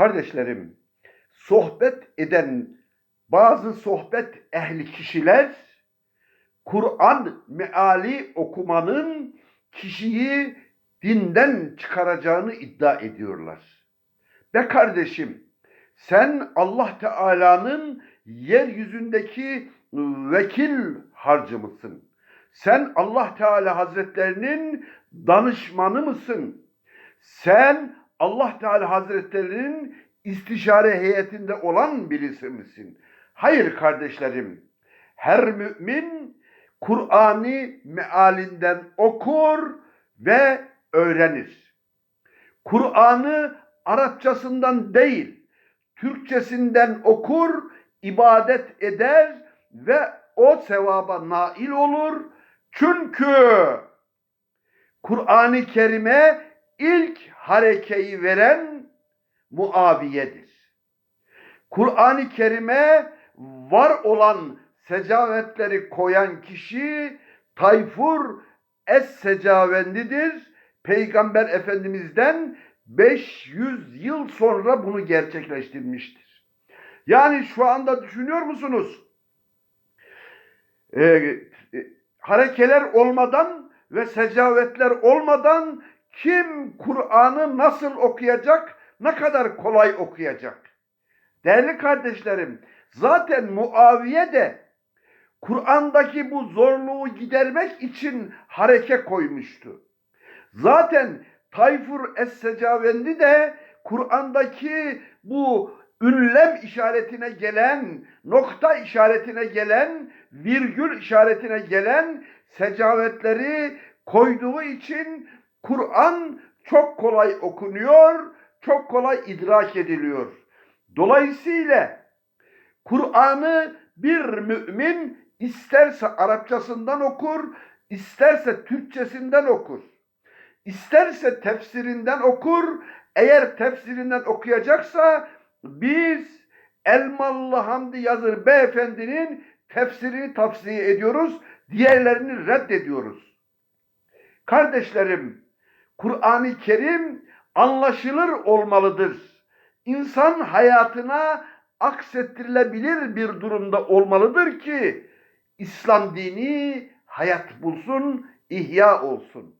Kardeşlerim, sohbet eden bazı sohbet ehli kişiler Kur'an meali okumanın kişiyi dinden çıkaracağını iddia ediyorlar. Be kardeşim, sen Allah Teala'nın yeryüzündeki vekil harcı mısın? Sen Allah Teala Hazretlerinin danışmanı mısın? Sen Allah Teala Hazretlerinin istişare heyetinde olan birisi misin? Hayır kardeşlerim. Her mümin Kur'an'ı mealinden okur ve öğrenir. Kur'an'ı Arapçasından değil, Türkçesinden okur, ibadet eder ve o sevaba nail olur. Çünkü Kur'an-ı Kerim'e ilk harekeyi veren Muaviye'dir. Kur'an-ı Kerim'e var olan secavetleri koyan kişi Tayfur Es-Secavendidir. Peygamber Efendimiz'den 500 yıl sonra bunu gerçekleştirmiştir. Yani şu anda düşünüyor musunuz? Ee, e, harekeler olmadan ve secavetler olmadan kim Kur'an'ı nasıl okuyacak, ne kadar kolay okuyacak? Değerli kardeşlerim, zaten Muaviye de Kur'an'daki bu zorluğu gidermek için hareke koymuştu. Zaten Tayfur Es-Secavendi de Kur'an'daki bu ünlem işaretine gelen, nokta işaretine gelen, virgül işaretine gelen secavetleri koyduğu için Kur'an çok kolay okunuyor, çok kolay idrak ediliyor. Dolayısıyla Kur'an'ı bir mümin isterse Arapçasından okur, isterse Türkçesinden okur. İsterse tefsirinden okur, eğer tefsirinden okuyacaksa biz Elmalı Hamdi Yazır beyefendinin tefsirini tavsiye ediyoruz, diğerlerini reddediyoruz. Kardeşlerim, Kur'an-ı Kerim anlaşılır olmalıdır. İnsan hayatına aksettirilebilir bir durumda olmalıdır ki İslam dini hayat bulsun, ihya olsun.